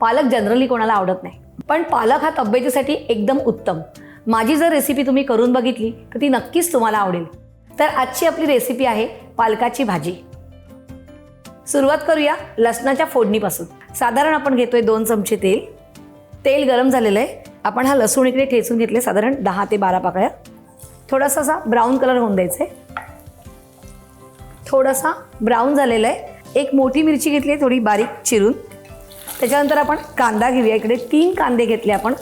पालक जनरली कोणाला आवडत नाही. पण पालक हा तब्येतीसाठी एकदम उत्तम. माझी जर रेसिपी तुम्ही करून बघितली तर ती नक्कीच तुम्हाला आवडेल. तर आजची आपली रेसिपी आहे पालकाची भाजी. सुरुवात करूया लसणाच्या फोडणीपासून. साधारण आपण घेतोय दोन चमचे तेल. तेल गरम झालेलं आहे. आपण हा लसूण इकडे ठेचून घेतले साधारण दहा ते बारा पाकळ्या. थोडासा असा ब्राऊन कलर होऊन द्यायचा आहे थोडासा ब्राऊन झालेला आहे. एक मोठी मिरची घेतली आहे थोडी बारीक चिरून. त्याच्यानंतर आपण कांदा घेऊया. इकडे तीन कांदे घेतले आपण.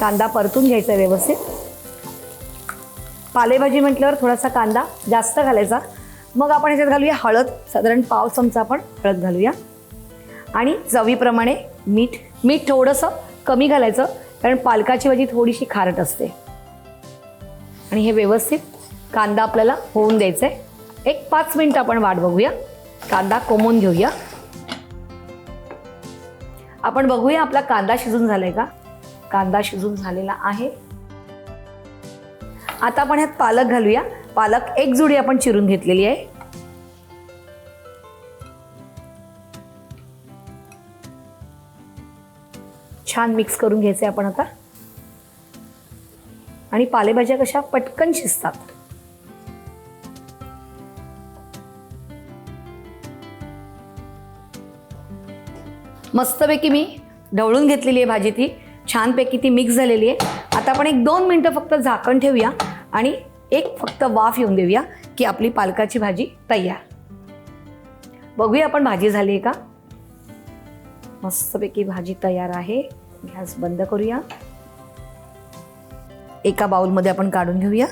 कांदा परतून घ्यायचा व्यवस्थित. पालेभाजी म्हटल्यावर थोडासा कांदा जास्त घालायचा. मग आपण ह्याच्यात घालूया हळद. साधारण पाव चमचा आपण हळद घालूया. आणि चवीप्रमाणे मीठ. मीठ थोडंसं कमी घालायचं कारण पालकाची भाजी थोडीशी खारट असते. आणि हे व्यवस्थित कांदा आपल्याला होऊन द्यायचं आहे एक पाच मिनटं आपण वाट बघूया. कांदा कोमून घेऊया. आपण बघूया आपला कांदा शिजून झालाय का? कांदा शिजून झालेला आहे. आता आपण ह्यात पालक घालूया. पालक एक जुडी आपण चिरून घेतलेली आहे. छान मिक्स करून घ्यायचे आपण आता. आणि पालेभाज्या कशा? पटकन शिजतात. मस्तपैकी मी ढवळून घेतलेली आहे भाजी ती. छानपैकी ती मिक्स झालेली आहे. आता आपण एक दोन मिनटं फक्त झाकण ठेवूया आणि एक फक्त वाफ येऊन देऊया की आपली पालकाची भाजी तयार. बघूया आपण भाजी झाली आहे का? मस्तपैकी भाजी तयार आहे. गॅस बंद करूया. एका बाउलमध्ये आपण काढून घेऊया.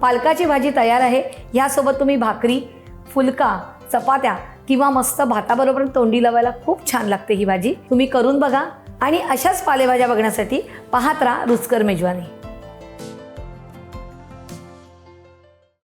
पालकाची भाजी तयार आहे. ह्यासोबत तुम्ही भाकरी फुलका चपात्या किंवा मस्त भाताबरोबर तोंडी लावायला खूप छान लागते ही भाजी. तुम्ही करून बघा आणि अशाच पालेभाज्या बघण्यासाठी पाहत राहा रुचकर मेजवानी.